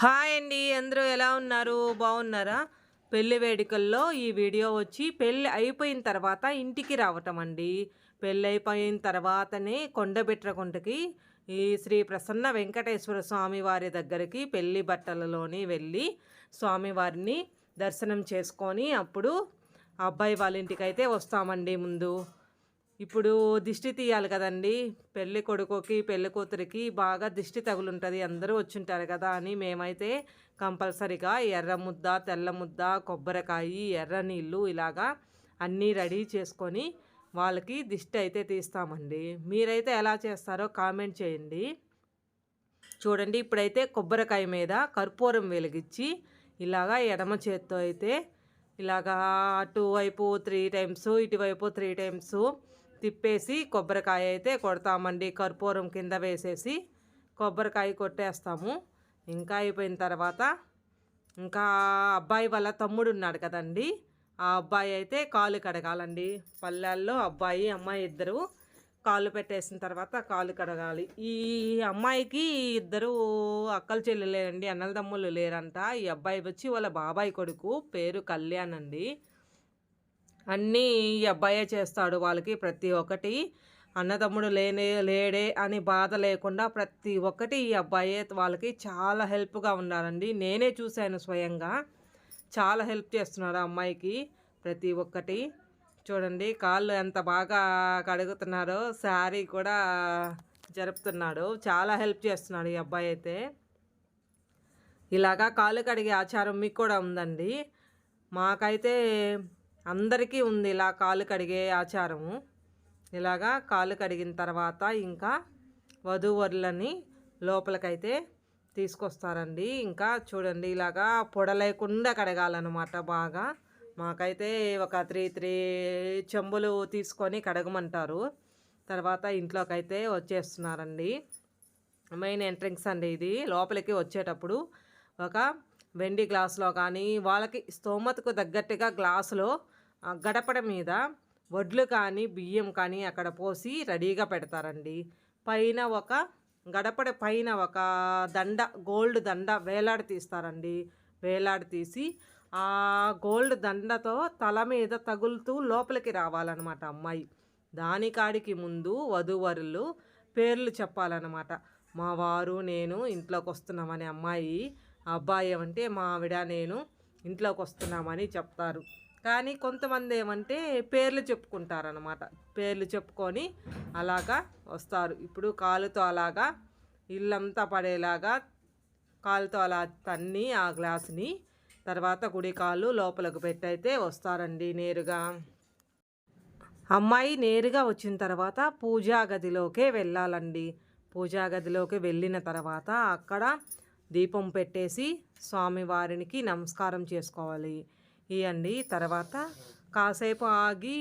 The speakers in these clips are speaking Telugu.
హాయ్ అండి అందరూ ఎలా ఉన్నారు? బాగున్నారా? పెళ్ళి వేడుకల్లో ఈ వీడియో వచ్చి పెళ్ళి అయిపోయిన తర్వాత ఇంటికి రావటం అండి. పెళ్ళి అయిపోయిన తర్వాతనే కొండబెట్రకుంటకి ఈ శ్రీ ప్రసన్న వెంకటేశ్వర స్వామి వారి దగ్గరికి పెళ్ళి బట్టలలోని వెళ్ళి స్వామివారిని దర్శనం చేసుకొని అప్పుడు అబ్బాయి వాళ్ళ ఇంటికి అయితే వస్తామండి ముందు. ఇప్పుడు దిష్టి తీయాలి కదండి. పెళ్ళి కొడుకుకి పెళ్ళి కూతురికి బాగా దిష్టి తగులుంటుంది. అందరూ వచ్చుంటారు కదా అని మేమైతే కంపల్సరిగా ఎర్ర ముద్ద తెల్ల ముద్ద కొబ్బరికాయ ఎర్ర నీళ్ళు ఇలాగా అన్నీ రెడీ చేసుకొని వాళ్ళకి దిష్టి అయితే తీస్తామండి. మీరైతే ఎలా చేస్తారో కామెంట్ చేయండి. చూడండి ఇప్పుడైతే కొబ్బరికాయ మీద కర్పూరం వెలిగించి ఇలాగా ఎడమ చేత్తో అయితే ఇలాగా అటువైపు త్రీ టైమ్స్ ఇటువైపు త్రీ టైమ్స్ తిప్పేసి కొబ్బరికాయ అయితే కొడతామండి. కర్పూరం కింద వేసేసి కొబ్బరికాయ కొట్టేస్తాము. ఇంకా అయిపోయిన తర్వాత ఇంకా అబ్బాయి వాళ్ళ తమ్ముడు ఉన్నాడు కదండి. ఆ అబ్బాయి అయితే కాలు కడగాలండి. పల్లెల్లో అబ్బాయి అమ్మాయి ఇద్దరు కాలు పెట్టేసిన తర్వాత కాలు కడగాలి. ఈ అమ్మాయికి ఇద్దరు అక్కలు చెల్లెలేరండి అన్నల తమ్ముళ్ళు లేరంట. ఈ అబ్బాయి వచ్చి వాళ్ళ బాబాయ్ కొడుకు పేరు కళ్యాణ్ అండి అన్నీ ఈ అబ్బాయే చేస్తాడు. వాళ్ళకి ప్రతి ఒక్కటి అన్నదమ్ముడు లేనే లేడే అని బాధ లేకుండా ప్రతి ఒక్కటి ఈ అబ్బాయే వాళ్ళకి చాలా హెల్ప్గా ఉన్నారండి నేనే చూశాను స్వయంగా. చాలా హెల్ప్ చేస్తున్నాడు ఆ అమ్మాయికి ప్రతి ఒక్కటి. చూడండి కాళ్ళు ఎంత బాగా కడుగుతున్నారో శారీ కూడా జరుపుతున్నాడు. చాలా హెల్ప్ చేస్తున్నాడు ఈ అబ్బాయి అయితే. ఇలాగా కాళ్ళు కడిగే ఆచారం మీకు కూడా ఉందండి. మాకైతే అందరికీ ఉంది ఇలా కాలు కడిగే ఆచారము. ఇలాగా కాలు కడిగిన తర్వాత ఇంకా వధూవరులని లోపలికైతే తీసుకొస్తారండి. ఇంకా చూడండి ఇలాగా పొడలేకుండా కడగాలన్నమాట బాగా. మాకైతే ఒక త్రీ త్రీ చెంబులు తీసుకొని కడగమంటారు. తర్వాత ఇంట్లోకైతే వచ్చేస్తున్నారండి. మెయిన్ ఎంట్రెన్స్ అండి ఇది. లోపలికి వచ్చేటప్పుడు ఒక వెండి గ్లాసులో కానీ వాళ్ళకి స్తోమతకు తగ్గట్టుగా గ్లాసులో గడపడ మీద వడ్లు కానీ బియ్యం కానీ అక్కడ పోసి రెడీగా పెడతారండి. పైన ఒక గడపడ పైన ఒక దండ గోల్డ్ దండ వేలాడి తీస్తారండి. వేలాడి తీసి ఆ గోల్డ్ దండతో తల మీద తగులుతూ లోపలికి రావాలన్నమాట అమ్మాయి. దాని కాడికి ముందు వధువరులు పేర్లు చెప్పాలన్నమాట. మా వారు నేను ఇంట్లోకి వస్తున్నామని అమ్మాయి అబ్బాయి అంటే మా ఆవిడ నేను ఇంట్లోకి వస్తున్నామని చెప్తారు. కానీ కొంతమంది ఏమంటే పేర్లు చెప్పుకుంటారనమాట పేర్లు చెప్పుకొని అలాగా వస్తారు. ఇప్పుడు కాలుతో అలాగా ఇల్లంతా పడేలాగా కాలుతో అలా తన్ని ఆ గ్లాసుని తర్వాత గుడి కాళ్ళు లోపలకు పెట్టయితే వస్తారండి నేరుగా. అమ్మాయి నేరుగా వచ్చిన తర్వాత పూజా గదిలోకే వెళ్ళాలండి. పూజా గదిలోకి వెళ్ళిన తర్వాత అక్కడ దీపం పెట్టేసి స్వామివారికి నమస్కారం చేసుకోవాలి. ఇవ్వండి తర్వాత కాసేపు ఆగి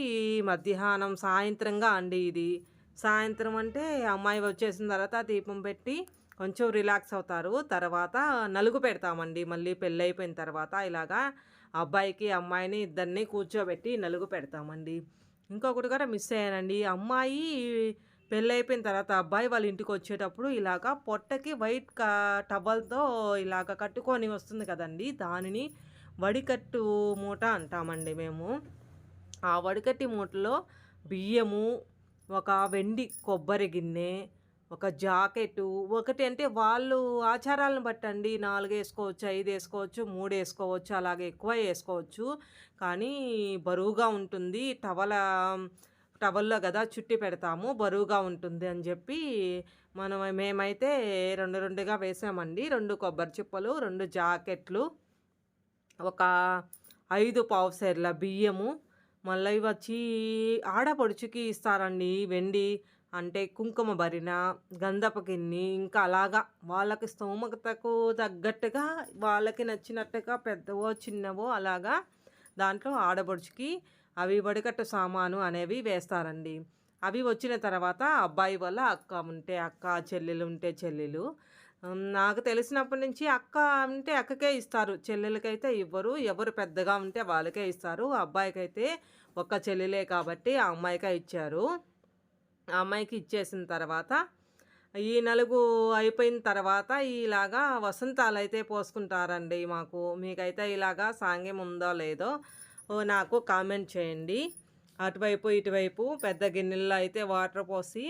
మధ్యాహ్నం సాయంత్రంగా అండి ఇది. సాయంత్రం అంటే అమ్మాయి వచ్చేసిన తర్వాత దీపం పెట్టి కొంచెం రిలాక్స్ అవుతారు. తర్వాత నలుగు పెడతామండి. మళ్ళీ పెళ్ళి అయిపోయిన తర్వాత ఇలాగా అబ్బాయికి అమ్మాయిని ఇద్దరిని కూర్చోబెట్టి నలుగు పెడతామండి. ఇంకొకటి కూడా మిస్ అయ్యానండి. అమ్మాయి పెళ్ళి అయిపోయిన తర్వాత అబ్బాయి వాళ్ళ ఇంటికి వచ్చేటప్పుడు ఇలాగా పొట్టకి వైట్ టవల్తో ఇలాగ కట్టుకొని వస్తుంది కదండి. దానిని వడికట్టు మూట అంటామండి మేము. ఆ వడికట్టి మూటలో బియ్యము ఒక వెండి కొబ్బరి గిన్నె ఒక జాకెట్ ఒకటి అంటే వాళ్ళు ఆచారాలను బట్టండి. నాలుగు వేసుకోవచ్చు ఐదు వేసుకోవచ్చు మూడు వేసుకోవచ్చు అలాగే ఎక్కువ వేసుకోవచ్చు. కానీ బరువుగా ఉంటుంది. టవల టవల్లో కదా చుట్టి పెడతాము. బరువుగా ఉంటుంది అని చెప్పి మనం మేమైతే రెండు రెండుగా వేసామండి. రెండు కొబ్బరి చిప్పలు రెండు జాకెట్లు. ఒక ఐదు పావుసేర్ల బియ్యము మళ్ళీ వచ్చి ఆడపడుచుకి ఇస్తారండి వెండి. అంటే కుంకుమ భరిన గంధపకిన్ని ఇంకా అలాగా వాళ్ళకి స్తోమతకు తగ్గట్టుగా వాళ్ళకి నచ్చినట్టుగా పెద్దవో చిన్నవో అలాగా దాంట్లో ఆడపడుచుకి అవి వడికట్టు సామాను అనేవి వేస్తారండి. అవి వచ్చిన తర్వాత అబ్బాయి వల్ల అక్క ఉంటే అక్క చెల్లెలు ఉంటే చెల్లెలు నాకు తెలిసినప్పటి నుంచి అక్క అంటే అక్కకే ఇస్తారు. చెల్లెలకైతే ఇవ్వరు. ఎవరు పెద్దగా ఉంటే వాళ్ళకే ఇస్తారు. అబ్బాయికి అయితే ఒక్క చెల్లెలే కాబట్టి ఆ అమ్మాయికే ఇచ్చారు. ఆ అమ్మాయికి ఇచ్చేసిన తర్వాత ఈ నలుగు అయిపోయిన తర్వాత ఇలాగా వసంతాలు అయితే పోసుకుంటారండి మాకు. మీకైతే ఇలాగా సాంగ్యం ఉందో లేదో ఓ నాకు కామెంట్ చేయండి. అటువైపు ఇటువైపు పెద్ద గిన్నెల్లో అయితే వాటర్ పోసి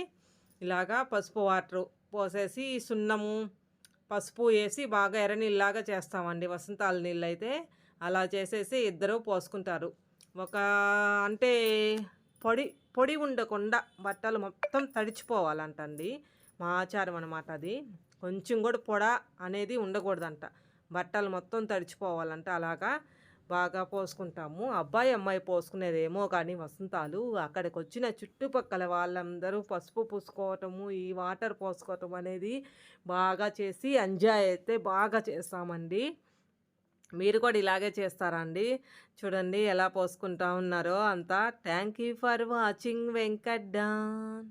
ఇలాగా పసుపు వాటర్ పోసేసి సున్నము పసుపు వేసి బాగా ఎర్రనీళ్ళలాగా చేస్తామండి. వసంతాల నీళ్ళు అయితే అలా చేసేసి ఇద్దరు పోసుకుంటారు. ఒక అంటే పొడి పొడి ఉండకుండా బట్టలు మొత్తం తడిచిపోవాలంటండి. మా ఆచారం అనమాట అది. కొంచెం కూడా పొడ అనేది ఉండకూడదంట. బట్టలు మొత్తం తడిచిపోవాలంట అలాగా. బాగా పోసుకుంటాము. అబ్బాయి అమ్మాయి పోసుకునేదేమో కానీ వసంతాలు. అక్కడికి వచ్చిన చుట్టుపక్కల వాళ్ళందరూ పసుపు పూసుకోవటము ఈ వాటర్ పోసుకోవటం అనేది బాగా చేసి ఎంజాయ్ అయితే బాగా చేస్తామండి. మీరు కూడా ఇలాగే చేస్తారా అండి? చూడండి ఎలా పోసుకుంటా ఉన్నారో అంతా. Thank you for watching Venkat don